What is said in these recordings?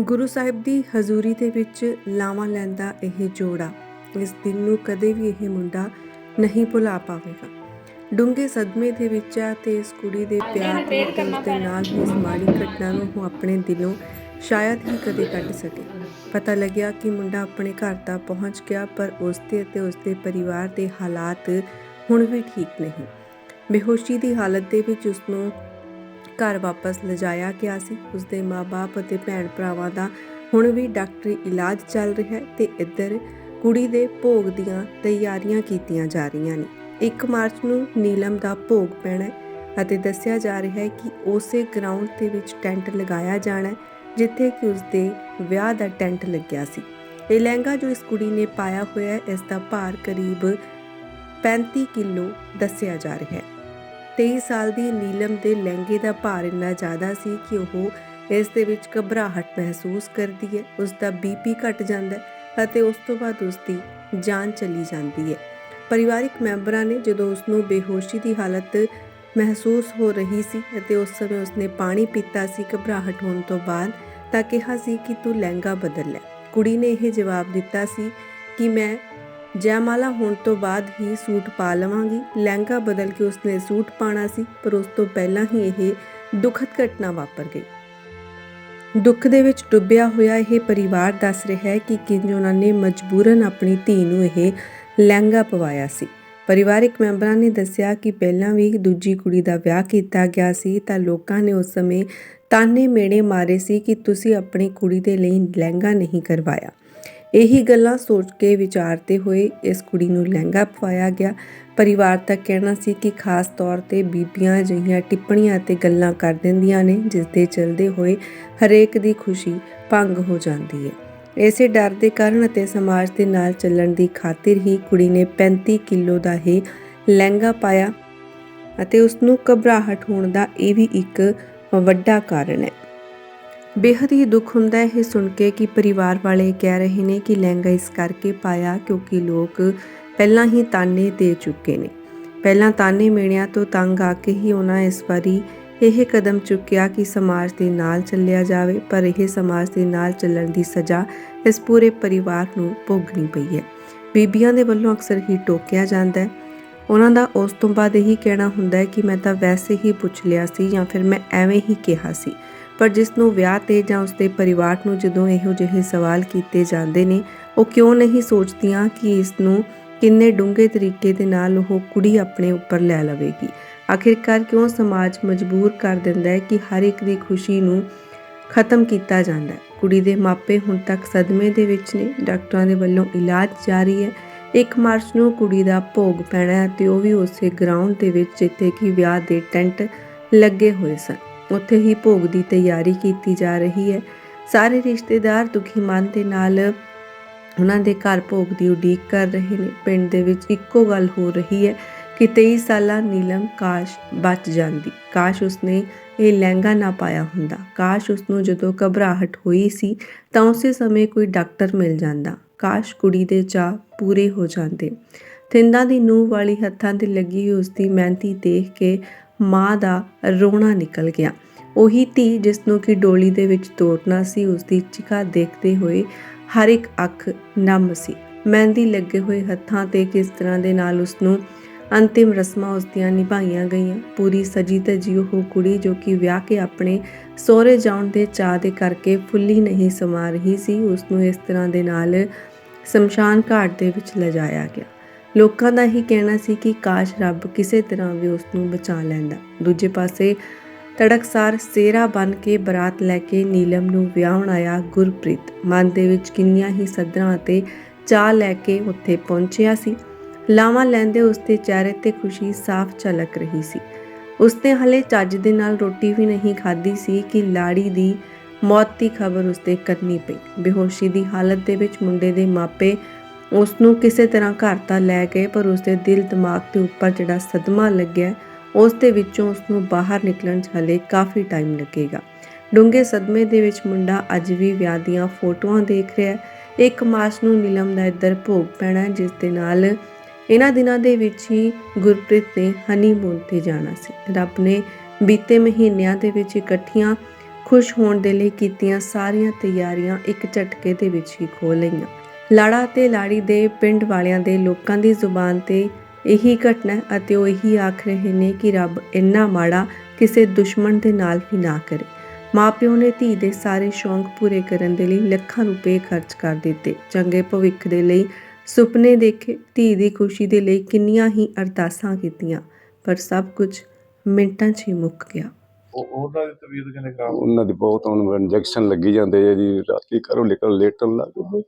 ਗੁਰੂ ਸਾਹਿਬ ਦੀ ਹਜ਼ੂਰੀ ਦੇ ਵਿੱਚ ਲਾਵਾਂ ਲੈਂਦਾ ਇਹ ਜੋੜਾ ਇਸ ਦਿਨ ਨੂੰ ਕਦੇ ਵੀ ਇਹ ਮੁੰਡਾ ਨਹੀਂ ਭੁਲਾ ਪਾਵੇਗਾ। ਡੂੰਘੇ ਸਦਮੇ ਦੇ ਵਿੱਚ ਆ ਤੇ ਇਸ ਕੁੜੀ ਦੇ ਪਿਆਰ ਤੇ ਨਾਲ ਇਸ ਮਾੜੀ ਘਟਨਾ ਨੂੰ ਉਹ ਆਪਣੇ ਦਿਲੋਂ ਸ਼ਾਇਦ ਹੀ ਕਦੇ ਕੱਢ ਸਕੇ। ਪਤਾ ਲੱਗਿਆ ਕਿ ਮੁੰਡਾ ਆਪਣੇ ਘਰ ਤਾਂ ਪਹੁੰਚ ਗਿਆ, ਪਰ ਉਸ ਦੇ ਅਤੇ ਉਸ ਦੇ ਪਰਿਵਾਰ ਦੇ ਹਾਲਾਤ ਹੁਣ ਵੀ ਠੀਕ ਨਹੀਂ। ਬੇਹੋਸ਼ੀ ਦੀ ਹਾਲਤ ਦੇ ਵਿੱਚ ਉਸ ਨੂੰ ਘਰ ਵਾਪਸ ਲਿਜਾਇਆ ਗਿਆ ਸੀ। ਉਸ ਦੇ ਮਾਪੇ ਅਤੇ ਭੈਣ ਭਰਾਵਾਂ ਦਾ ਹੁਣ ਵੀ ਡਾਕਟਰੀ ਇਲਾਜ ਚੱਲ ਰਿਹਾ ਹੈ ਤੇ ਇੱਧਰ ਕੁੜੀ ਦੇ ਭੋਗ ਦੀਆਂ ਤਿਆਰੀਆਂ ਕੀਤੀਆਂ ਜਾ ਰਹੀਆਂ ਨੇ। 1 ਮਾਰਚ ਨੂੰ ਨੀਲਮ ਦਾ ਭੋਗ ਪੈਣਾ ਹੈ ਅਤੇ ਦੱਸਿਆ ਜਾ ਰਿਹਾ ਹੈ ਕਿ ਉਸੇ ਗਰਾਊਂਡ ਦੇ ਵਿੱਚ ਟੈਂਟ ਲਗਾਇਆ ਜਾਣਾ ਹੈ। ਜਿੱਥੇ ਕਿ ਉਸ ਦੇ ਵਿਆਹ ਦਾ ਟੈਂਟ ਲੱਗਿਆ ਸੀ। ਇਹ ਲਹਿੰਗਾ ਜੋ ਇਸ ਕੁੜੀ ਨੇ ਪਾਇਆ ਹੋਇਆ ਹੈ, ਇਸ ਦਾ ਭਾਰ ਕਰੀਬ 35 ਕਿਲੋ ਦੱਸਿਆ ਜਾ ਰਿਹਾ ਹੈ। 23 ਸਾਲ ਦੀ ਨੀਲਮ ਦੇ ਲਹਿੰਗੇ ਦਾ ਭਾਰ ਇੰਨਾ ਜ਼ਿਆਦਾ ਸੀ ਕਿ ਉਹ ਇਸ ਦੇ ਵਿੱਚ ਘਬਰਾਹਟ ਮਹਿਸੂਸ ਕਰਦੀ ਹੈ। ਉਸ ਦਾ ਬੀਪੀ ਘਟ ਜਾਂਦਾ ਹੈ ਅਤੇ ਉਸ ਤੋਂ ਬਾਅਦ ਉਸ ਦੀ ਜਾਨ ਚਲੀ ਜਾਂਦੀ ਹੈ। ਪਰਿਵਾਰਿਕ ਮੈਂਬਰਾਂ ਨੇ ਜਦੋਂ ਉਸ ਨੂੰ ਬੇਹੋਸ਼ੀ ਦੀ ਹਾਲਤ ਮਹਿਸੂਸ ਹੋ ਰਹੀ ਸੀ ਅਤੇ ਉਸ ਸਮੇਂ ਉਸਨੇ ਪਾਣੀ ਪੀਤਾ ਸੀ ਘਬਰਾਹਟ ਹੋਣ ਤੋਂ ਬਾਅਦ ਤਾਂ ਕਿਹਾ ਸੀ ਕਿ ਤੂੰ ਲਹਿੰਗਾ ਬਦਲ ਲੈ। ਕੁੜੀ ਨੇ ਇਹ ਜਵਾਬ ਦਿੱਤਾ ਸੀ ਕਿ ਮੈਂ ਜੈਮਾਲਾ ਹੋਣ ਤੋਂ ਬਾਅਦ ਹੀ ਸੂਟ ਪਾ ਲਵਾਂਗੀ। ਲਹਿੰਗਾ ਬਦਲ ਕੇ ਉਸਨੇ ਸੂਟ ਪਾਣਾ ਸੀ, ਪਰ ਉਸ ਤੋਂ ਪਹਿਲਾਂ ਹੀ ਇਹ ਦੁਖਦ ਘਟਨਾ ਵਾਪਰ ਗਈ। ਦੁੱਖ ਦੇ ਵਿੱਚ ਡੁੱਬਿਆ ਹੋਇਆ ਇਹ ਪਰਿਵਾਰ ਦੱਸ ਰਿਹਾ ਹੈ ਕਿ ਕਿੰਜ ਉਹਨਾਂ ਨੇ ਮਜਬੂਰਨ ਆਪਣੀ ਧੀ ਨੂੰ ਇਹ ਲਹਿੰਗਾ ਪਵਾਇਆ ਸੀ। ਪਰਿਵਾਰਕ ਮੈਂਬਰਾਂ ਨੇ ਦੱਸਿਆ ਕਿ ਪਹਿਲਾਂ ਵੀ ਦੂਜੀ ਕੁੜੀ ਦਾ ਵਿਆਹ ਕੀਤਾ ਗਿਆ ਸੀ, ਤਾਂ ਲੋਕਾਂ ਨੇ ਉਸ ਸਮੇਂ ਤਾਨੇ ਮੇੜੇ ਮਾਰੇ ਸੀ ਕਿ ਤੁਸੀਂ ਆਪਣੀ ਕੁੜੀ ਦੇ ਲਈ ਲਹਿੰਗਾ ਨਹੀਂ ਕਰਵਾਇਆ। ਇਹੀ ਗੱਲਾਂ ਸੋਚ ਕੇ ਵਿਚਾਰਦੇ ਹੋਏ ਇਸ ਕੁੜੀ ਨੂੰ ਲਹਿੰਗਾ ਪਵਾਇਆ ਗਿਆ। ਪਰਿਵਾਰ ਦਾ ਕਹਿਣਾ ਸੀ ਕਿ ਖਾਸ ਤੌਰ ਤੇ ਬੀਬੀਆਂ ਅਜਿਹੀਆਂ ਟਿੱਪਣੀਆਂ ਅਤੇ ਗੱਲਾਂ ਕਰ ਦਿੰਦੀਆਂ ਨੇ, ਜਿਸ ਦੇ ਚਲਦੇ ਹੋਏ ਹਰੇਕ ਦੀ ਖੁਸ਼ੀ ਭੰਗ ਹੋ ਜਾਂਦੀ ਹੈ। ਇਸੇ ਡਰ ਦੇ ਕਾਰਨ ਅਤੇ ਸਮਾਜ ਦੇ ਨਾਲ ਚੱਲਣ ਦੀ ਖਾਤਰ ਹੀ ਕੁੜੀ ਨੇ 35 ਕਿਲੋ ਦਾ ਇਹ ਲਹਿੰਗਾ ਪਾਇਆ ਅਤੇ ਉਸ ਨੂੰ ਘਬਰਾਹਟ ਹੋਣ ਦਾ ਇਹ ਵੀ ਇੱਕ ਵੱਡਾ ਕਾਰਨ ਹੈ। ਬੇਹੱਦ ਹੀ ਦੁੱਖ ਹੁੰਦਾ ਹੈ ਇਹ ਸੁਣ ਕੇ ਕਿ ਪਰਿਵਾਰ ਵਾਲੇ ਕਹਿ ਰਹੇ ਨੇ ਕਿ ਲਹਿੰਗਾ ਇਸ ਕਰਕੇ ਪਾਇਆ ਕਿਉਂਕਿ ਲੋਕ ਪਹਿਲਾਂ ਹੀ ਤਾਨੇ ਦੇ ਚੁੱਕੇ ਨੇ। ਪਹਿਲਾਂ ਤਾਨੇ ਮੇਣਿਆਂ ਤੋਂ ਤੰਗ ਆ ਕੇ ਹੀ ਉਹਨਾਂ ਇਸ ਵਾਰੀ ਇਹ ਕਦਮ ਚੁੱਕਿਆ ਕਿ ਸਮਾਜ ਦੇ ਨਾਲ ਚੱਲਿਆ ਜਾਵੇ, ਪਰ ਇਹ ਸਮਾਜ ਦੇ ਨਾਲ ਚੱਲਣ ਦੀ ਸਜ਼ਾ ਇਸ ਪੂਰੇ ਪਰਿਵਾਰ ਨੂੰ ਭੋਗਣੀ ਪਈ ਹੈ। ਬੀਬੀਆਂ ਦੇ ਵੱਲੋਂ ਅਕਸਰ ਹੀ ਟੋਕਿਆ ਜਾਂਦਾ ਹੈ। ਉਹਨਾਂ ਦਾ ਉਸ ਤੋਂ ਬਾਅਦ ਇਹੀ ਕਹਿਣਾ ਹੁੰਦਾ ਹੈ ਕਿ ਮੈਂ ਤਾਂ ਵੈਸੇ ਹੀ ਪੁੱਛ ਲਿਆ ਸੀ ਜਾਂ ਫਿਰ ਮੈਂ ਐਵੇਂ ਹੀ ਕਿਹਾ ਸੀ। ਪਰ ਜਿਸ ਨੂੰ ਵਿਆਹ ਤੇ ਜਾਂ ਉਸਦੇ ਪਰਿਵਾਰ ਨੂੰ ਜਦੋਂ ਇਹੋ ਜਿਹੇ ਸਵਾਲ ਕੀਤੇ ਜਾਂਦੇ ਨੇ, ਉਹ ਕਿਉਂ ਨਹੀਂ ਸੋਚਦੀਆਂ ਕਿ ਇਸ ਨੂੰ ਕਿੰਨੇ ਡੂੰਘੇ ਤਰੀਕੇ ਦੇ ਨਾਲ ਉਹ ਕੁੜੀ ਆਪਣੇ ਉੱਪਰ ਲੈ ਲਵੇਗੀ? ਆਖਿਰਕਾਰ ਕਿਉਂ ਸਮਾਜ ਮਜਬੂਰ ਕਰ ਦਿੰਦਾ ਹੈ ਕਿ ਹਰ ਇੱਕ ਦੀ ਖੁਸ਼ੀ ਨੂੰ ਖਤਮ ਕੀਤਾ ਜਾਂਦਾ ਹੈ? ਕੁੜੀ ਦੇ ਮਾਪੇ ਹੁਣ ਤੱਕ ਸਦਮੇ ਦੇ ਵਿੱਚ ਨੇ, ਡਾਕਟਰਾਂ ਦੇ ਵੱਲੋਂ ਇਲਾਜ ਜਾਰੀ ਹੈ। 1 ਮਾਰਚ ਨੂੰ ਕੁੜੀ ਦਾ ਭੋਗ ਪੈਣਾ ਹੈ ਤੇ ਉਹ ਵੀ ਉਸੇ ਗਰਾਊਂਡ ਦੇ ਵਿੱਚ ਜਿੱਥੇ ਕਿ ਵਿਆਹ ਦੇ ਟੈਂਟ ਲੱਗੇ ਹੋਏ ਸਨ। ਉੱਥੇ ਹੀ ਭੋਗ ਦੀ ਤਿਆਰੀ ਕੀਤੀ ਜਾ ਰਹੀ ਹੈ। ਸਾਰੇ ਰਿਸ਼ਤੇਦਾਰ ਦੁਖੀ ਮਨ ਦੇ ਨਾਲ ਉਹਨਾਂ ਦੇ ਘਰ ਭੋਗ ਦੀ ਉਡੀਕ ਕਰ ਰਹੇ ਨੇ। ਪਿੰਡ ਦੇ ਵਿੱਚ ਇੱਕੋ ਗੱਲ ਹੋ ਰਹੀ ਹੈ ਕਿ 23 ਸਾਲਾ ਨੀਲਮ ਕਾਸ਼ ਬਚ ਜਾਂਦੀ। ਕਾਸ਼ ਉਸਨੇ ਇਹ ਲਹਿੰਗਾ ਨਾ ਪਾਇਆ ਹੁੰਦਾ। ਕਾਸ਼ ਉਸ ਨੂੰ ਜਦੋਂ ਘਬਰਾਹਟ ਹੋਈ ਸੀ, ਤਾਂ ਉਸੇ ਸਮੇਂ ਕੋਈ ਡਾਕਟਰ ਮਿਲ ਜਾਂਦਾ। ਕਾਸ਼ ਕੁੜੀ ਦੇ ਚਾਹ ਪੂਰੇ ਹੋ ਜਾਂਦੇ। ਥਿੰਦਾਂ ਦੀ ਨੂੰਹ ਵਾਲੀ ਹੱਥਾਂ ਤੇ ਲੱਗੀ ਹੋਈ ਉਸ ਦੀ ਦੇਖ ਕੇ ਮਾਂ ਦਾ ਰੋਣਾ ਨਿਕਲ ਗਿਆ। ਉਹੀ ਧੀ ਜਿਸ ਨੂੰ ਕਿ ਡੋਲੀ ਦੇ ਵਿੱਚ ਤੋਰਨਾ ਸੀ, ਉਸਦੀ ਚਿਕਾ ਦੇਖਦੇ ਹੋਏ ਹਰ ਇੱਕ ਅੱਖ ਨਮ ਸੀ। ਮਹਿੰਦੀ ਲੱਗੇ ਹੋਏ ਹੱਥਾਂ ਤੇ ਕਿਸ ਤਰ੍ਹਾਂ ਦੇ ਨਾਲ ਉਸ ਨੂੰ ਅੰਤਿਮ ਰਸਮਾਂ ਉਸ ਦੀਆਂ ਨਿਭਾਈਆਂ ਗਈਆਂ। ਪੂਰੀ ਸਜੀ ਤਜੀ ਉਹ ਕੁੜੀ ਜੋ ਕਿ ਵਿਆਹ ਕੇ ਆਪਣੇ ਸਹੁਰੇ ਜਾਣ ਦੇ ਚਾਹ ਦੇ ਕਰਕੇ ਫੁੱਲੀ ਨਹੀਂ ਸਮਾ ਰਹੀ ਸੀ, ਉਸ ਨੂੰ ਇਸ ਤਰ੍ਹਾਂ ਦੇ ਨਾਲ ਸ਼ਮਸ਼ਾਨ ਘਾਟ ਦੇ ਵਿੱਚ ਲਿਜਾਇਆ ਗਿਆ। ਲੋਕਾਂ ਦਾ ਹੀ ਕਹਿਣਾ ਸੀ ਕਿ ਕਾਸ਼ ਰੱਬ ਕਿਸੇ ਤਰ੍ਹਾਂ ਵੀ ਉਸ ਨੂੰ ਬਚਾ ਲੈਂਦਾ। ਦੂਜੇ ਪਾਸੇ ਤੜਕਸਾਰ ਸੇਰਾ ਬਨ ਕੇ ਬਰਾਤ ਲੈ ਕੇ ਨੀਲਮ ਨੂੰ ਵਿਆਹਣ ਆਇਆ ਗੁਰਪ੍ਰੀਤ। ਮਨ ਦੇ ਵਿੱਚ ਕਿੰਨੀਆਂ ਹੀ ਸਦਰਾਂ ਅਤੇ ਚਾਹ ਲੈ ਕੇ ਉੱਥੇ ਪਹੁੰਚਿਆ ਸੀ। ਲਾਵਾਂ ਲੈਂਦੇ ਉਸਦੇ ਚਿਹਰੇ ਤੇ ਖੁਸ਼ੀ ਸਾਫ਼ ਝਲਕ ਰਹੀ ਸੀ। ਉਸਨੇ ਹਲੇ ਚੱਜ ਦੇ ਨਾਲ ਰੋਟੀ ਵੀ ਨਹੀਂ ਖਾਧੀ ਸੀ ਕਿ ਲਾੜੀ ਦੀ ਮੌਤ ਦੀ ਖਬਰ ਉਸਦੇ ਕੰਨੀ ਪਈ। ਬੇਹੋਸ਼ੀ ਦੀ ਹਾਲਤ ਦੇ ਵਿੱਚ ਮੁੰਡੇ ਦੇ ਮਾਪੇ ਉਸ ਨੂੰ ਕਿਸੇ ਤਰ੍ਹਾਂ ਘਰ ਤਾਂ ਲੈ ਗਏ, ਪਰ ਉਸਦੇ ਦਿਲ ਦਿਮਾਗ ਦੇ ਉੱਪਰ ਜਿਹੜਾ ਸਦਮਾ ਲੱਗਿਆ, ਉਸ ਦੇ ਵਿੱਚੋਂ ਉਸ ਨੂੰ ਬਾਹਰ ਨਿਕਲਣ 'ਚ ਹਲੇ ਕਾਫੀ ਟਾਈਮ ਲੱਗੇਗਾ। ਡੂੰਘੇ ਸਦਮੇ ਦੇ ਵਿੱਚ ਮੁੰਡਾ ਅੱਜ ਵੀ ਵਿਆਹ ਦੀਆਂ ਫੋਟੋਆਂ ਦੇਖ ਰਿਹਾ ਹੈ। ਇੱਕ ਮਾਰਚ ਨੂੰ ਨੀਲਮ ਦਾ ਇੱਧਰ ਭੋਗ ਪੈਣਾ ਜਿਸ ਦੇ ਨਾਲ ਇਹਨਾਂ ਦਿਨਾਂ ਦੇ ਵਿੱਚ ਹੀ ਗੁਰਪ੍ਰੀਤ ਨੇ ਹਨੀਮੂਨ ਤੇ ਜਾਣਾ ਸੀ। ਰੱਬ ਨੇ ਬੀਤੇ ਮਹੀਨਿਆਂ ਦੇ ਵਿੱਚ ਇਕੱਠੀਆਂ ਖੁਸ਼ ਹੋਣ ਦੇ ਲਈ ਕੀਤੀਆਂ ਸਾਰੀਆਂ ਤਿਆਰੀਆਂ ਇੱਕ ਝਟਕੇ ਦੇ ਵਿੱਚ ਹੀ ਖੋ ਲਈਆਂ। ਲਾੜਾ ਤੇ ਲਾੜੀ ਦੇ ਪਿੰਡ ਵਾਲਿਆਂ ਦੇ ਲੋਕਾਂ ਦੀ ਜ਼ੁਬਾਨ ਤੇ ਇਹੀ ਘਟਨਾ ਅਤੇ ਉਹ ਇਹੀ ਆਖ ਰਹੇ ਨੇ ਕਿ ਰੱਬ ਇੰਨਾ ਮਾੜਾ ਕਿਸੇ ਦੁਸ਼ਮਣ ਦੇ ਨਾਲ ਵੀ ਨਾ ਕਰੇ। ਮਾਪਿਓ ਨੇ ਧੀ ਦੇ ਸਾਰੇ ਸ਼ੌਂਕ ਪੂਰੇ ਕਰਨ ਦੇ ਲਈ ਲੱਖਾਂ ਰੁਪਏ ਖਰਚ ਕਰ ਦਿੱਤੇ। ਚੰਗੇ ਭਵਿੱਖ ਦੇ ਲਈ ਸੁਪਨੇ ਦੇਖੇ ਧੀ ਦੀ ਖੁਸ਼ੀ ਦੇ ਲਈ ਕਿੰਨੀਆਂ ਹੀ ਅਰਦਾਸਾਂ ਕੀਤੀਆਂ ਪਰ ਸਭ ਕੁਝ ਮਿੰਟਾਂ 'ਚ ਹੀ ਮੁੱਕ ਗਿਆ। ਉਹ ਉਹਨਾਂ ਦੀ ਤਬੀਅਤ ਕਿੰਨੇ ਖਰਾਬ? ਹੋ ਉਹਨਾਂ ਦੀ ਬਹੁਤ ਹੁਣ ਇੰਜੈਕਸ਼ਨ ਲੱਗੀ ਜਾਂਦੇ ਆ ਜੀ ਰਾਤੀ ਘਰੋਂ ਨਿਕਲ ਲੇਟਣ ਲੱਗ ਪਏ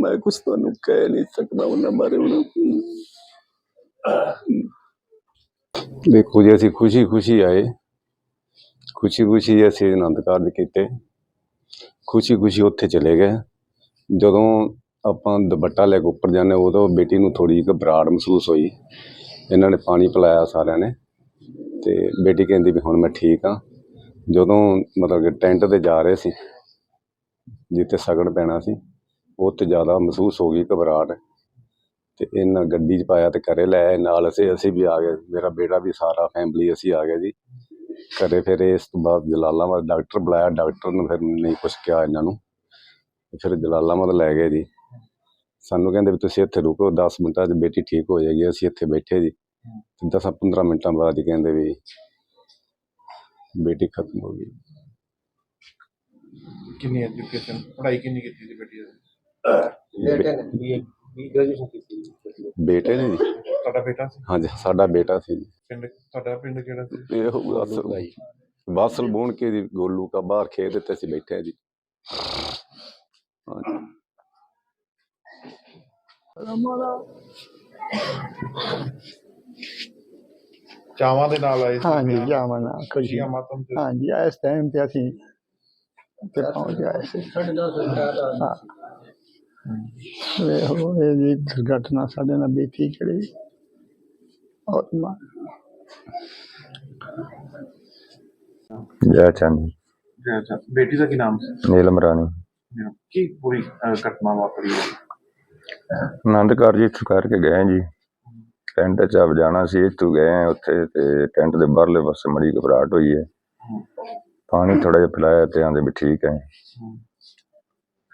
ਮੈਂ ਕੁਝ ਤੁਹਾਨੂੰ ਕਹਿ ਨਹੀਂ ਸਕਦਾ ਉਹਨਾਂ ਬਾਰੇ ਹੁਣ। ਦੇਖੋ ਜੀ ਅਸੀਂ ਖੁਸ਼ੀ ਖੁਸ਼ੀ ਆਏ। ਖੁਸ਼ੀ ਖੁਸ਼ੀ ਅਸੀਂ ਆਨੰਦ ਕਾਰਜ ਕੀਤੇ। ਖੁਸ਼ੀ ਖੁਸ਼ੀ ਉੱਥੇ ਚਲੇ ਗਏ। ਜਦੋਂ ਆਪਾਂ ਦੁਪੱਟਾ ਲੈ ਕੇ ਉੱਪਰ ਜਾਂਦੇ, ਉਦੋਂ ਬੇਟੀ ਨੂੰ ਥੋੜੀ ਘਬਰਾਹਟ ਮਹਿਸੂਸ ਹੋਈ। ਇਹਨਾਂ ਨੇ ਪਾਣੀ ਪਿਲਾਇਆ ਸਾਰਿਆਂ ਨੇ ਤੇ ਬੇਟੀ ਕਹਿੰਦੀ ਵੀ ਹੁਣ ਮੈਂ ਠੀਕ ਹਾਂ ਜਦੋਂ ਮਤਲਬ ਕਿ ਟੈਂਟ ਤੇ ਜਾ ਰਹੇ ਸੀ, ਜਿੱਥੇ ਸਗਨ ਪੈਣਾ ਸੀ, ਉੱਥੇ ਜ਼ਿਆਦਾ ਮਹਿਸੂਸ ਹੋ ਗਈ ਘਬਰਾਹਟ ਤੇ ਇਹਨਾਂ ਗੱਡੀ 'ਚ ਪਾਇਆ ਤੇ ਘਰੇ ਲੈ ਆਏ। ਨਾਲ ਅਸੀਂ ਅਸੀਂ ਵੀ ਆ ਗਏ। ਮੇਰਾ ਬੇਟਾ ਵੀ ਸਾਰਾ ਫੈਮਿਲੀ ਅਸੀਂ ਆ ਗਏ ਜੀ। ਘਰੇ ਫਿਰ ਇਸ ਤੋਂ ਬਾਅਦ ਜਲਾਲਾਬਾਦ ਡਾਕਟਰ ਬੁਲਾਇਆ ਡਾਕਟਰ ਨੇ ਫਿਰ ਨਹੀਂ ਕੁਛ ਕਿਹਾ ਇਹਨਾਂ ਨੂੰ। ਫਿਰ ਜਲਾਲਾਬਾਦ ਲੈ ਗਏ ਜੀ। ਸਾਨੂੰ ਕਹਿੰਦੇ ਵੀ ਤੁਸੀਂ ਇੱਥੇ ਰੁਕੋ 10 ਮਿੰਟਾਂ 'ਚ ਬੇਟੀ ਠੀਕ ਹੋ ਜਾਏਗੀ ਅਸੀਂ ਇੱਥੇ ਬੈਠੇ ਜੀ। ਤੇ 10 15 ਮਿੰਟਾਂ ਬਾਅਦ ਹੀ ਕਹਿੰਦੇ ਵੀ ਬੇਟੀ ਖਤਮ ਹੋ ਗਈ। ਕਿੰਨੀ ਐਜੂਕੇਸ਼ਨ ਪੜ੍ਹਾਈ ਕਿੰਨੀ ਕੀਤੀ ਸੀ ਬੇਟੀ ਦੀ ਬੇ- ਬੇਟੇ ਨੇ ਜੀ। ਤੁਹਾਡਾ ਬੇਟਾ ਸੀ? ਹਾਂਜੀ ਸਾਡਾ ਬੇਟਾ ਸੀ ਜੀ। ਪਿੰਡ ਤੁਹਾਡਾ ਪਿੰਡ ਕਿਹੜਾ ਸੀ? ਇਹ ਹੋਊਗਾ ਅਸਲ ਵਾਸਲ ਬੋਣ ਕੇ ਜੀ ਗੋਲੂ ਕਾ ਬਾਹਰ ਖੇਤ ਤੇ ਅਸੀਂ ਬੈਠੇ ਹਾਂ ਜੀ। ਹਾਂਜੀ। ਚਾਵਾਂ ਦੇ ਨਾਲ ਆਏ ਸੀ? ਹਾਂਜੀ। ਜਾਵਾਂ ਨਾ ਖੁਸ਼ੀ ਖੁਸ਼ੀਆਂ ਮਾਤਮ ਤੇ ਹਾਂਜੀ ਇਸ ਟਾਈਮ ਤੇ ਅਸੀਂ ਤੇ ਪਹੁੰਚ ਗਏ ਸੀ। ਹਾਂ। ਵੇਖੋ ਇਹ ਜੀ ਦੁਰਘਟਨਾ ਸਾਡੇ ਨਾਲ ਬੀਤੀ ਕਿਹੜੀ? ਜੈ ਚੰਦ ਅੱਛਾ, ਅੱਛਾ ਬੇਟੀ ਦਾ ਕੀ ਨਾਮ ਸੀ? ਨੀਲਮ ਰਾਣੀ। ਕੀ ਪੂਰੀ ਅਹ, ਘਟਨਾ ਵਾਪਰੀ ਹੈ? ਆਨੰਦ ਕਾਰਜ ਇੱਥੋਂ ਕਰਕੇ ਗਏ ਜੀ। ਟੈਂਟ ਚ ਆਪ ਜਾਣਾ ਸੀ ਇੱਥੋਂ ਗਏ ਹਾਂ ਉੱਥੇ ਤੇ ਟੈਂਟ ਦੇ ਬਾਹਰਲੇ ਪਾਸੇ ਮੜੀ ਘਬਰਾਹਟ ਹੋਈ ਹੈ। ਪਾਣੀ ਥੋੜਾ ਜਿਹਾ ਪਿਲਾਇਆ ਤੇ ਆਂਦੇ ਵੀ ਠੀਕ ਹੈ।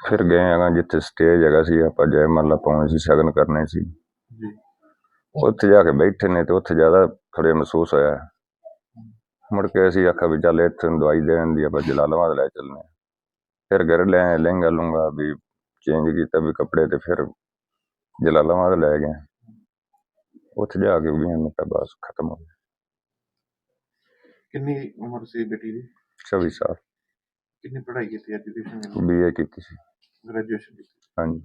ਫਿਰ ਗਏ ਹੈਗਾ ਜਿੱਥੇ ਸਟੇਜ ਹੈਗਾ ਸੀ ਆਪਾਂ ਜੈ ਮੱਲਾ ਪਾਉਣੀ ਸੀ ਸ਼ਗਨ ਕਰਨੇ ਸੀ। ਜੀ ਉੱਥੇ ਜਾ ਕੇ ਬੈਠੇ ਨੇ ਤੇ ਉੱਥੇ ਜ਼ਿਆਦਾ ਥੋੜ੍ਹਾ ਮਹਿਸੂਸ ਹੋਇਆ ਮੁੜ ਕੇ ਅਸੀਂ ਆਖਿਆ ਵੀ ਚੱਲ ਇੱਥੇ ਨੂੰ ਦਵਾਈ ਦੇਣ ਦੀ ਆਪਾਂ ਜਲਾਲਾਬਾਦ ਲੈ ਚੱਲਨੇ ਹਾਂ। ਫਿਰ ਘਰ ਲੈ ਲਹਿੰਗਾ ਲੂੰਗਾ ਵੀ ਚੇਂਜ ਕੀਤਾ ਵੀ ਕੱਪੜੇ ਤੇ ਫਿਰ ਜਲਾਲਾਬਾਦ ਲੈ ਗਏ। ਉੱਥੇ ਜਾ ਕੇ ਵੀ ਮਿੰਟਾਂ ਬਸ ਖਤਮ ਹੋ ਗਿਆ ਕਿੰਨੀ ਉਮਰ ਸੀ ਬੇਟੀ ਦੀ? 24 ਸਾਲ। ਕਿੰਨੀ ਪੜ੍ਹਾਈ ਕੀਤੀ ਐਜੂਕੇਸ਼ਨ ਬੀਏ ਕੀਤੀ ਸੀ। ਗ੍ਰੈਜੂਏਸ਼ਨ ਕੀਤੀ। ਹਾਂਜੀ।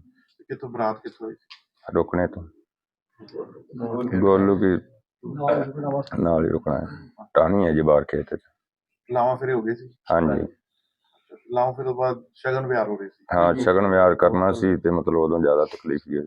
ਕਿਤੋਂ ਬਰਾਤ ਕਿੱਥੋਂ ਆਈ ਸੀ ਰੁਕਣੇ ਤੋਂ। ਗੋਲੂ ਕੀ ਨਾਲ ਹੀ ਰੁਕਣਾ ਹੈ। ਟਾਣੀ ਹੈ ਜੀ ਬਾਹਰ ਖੇਤ ਚ। ਲਾਵਾਂ ਫਿਰ ਹੋ ਗਏ ਸੀ। ਹਾਂਜੀ। ਲਾਵਾਂ ਫਿਰ ਤੋਂ ਬਾਅਦ ਸ਼ਗਨ ਵਿਆਹ ਹੋ ਰਹੇ ਸੀ। ਹਾਂ ਸ਼ਗਨ ਵਿਆਹ ਕਰਨਾ ਸੀ ਤੇ ਮਤਲਬ ਉਦੋਂ ਜ਼ਿਆਦਾ ਤਕਲੀਫ ਹੀ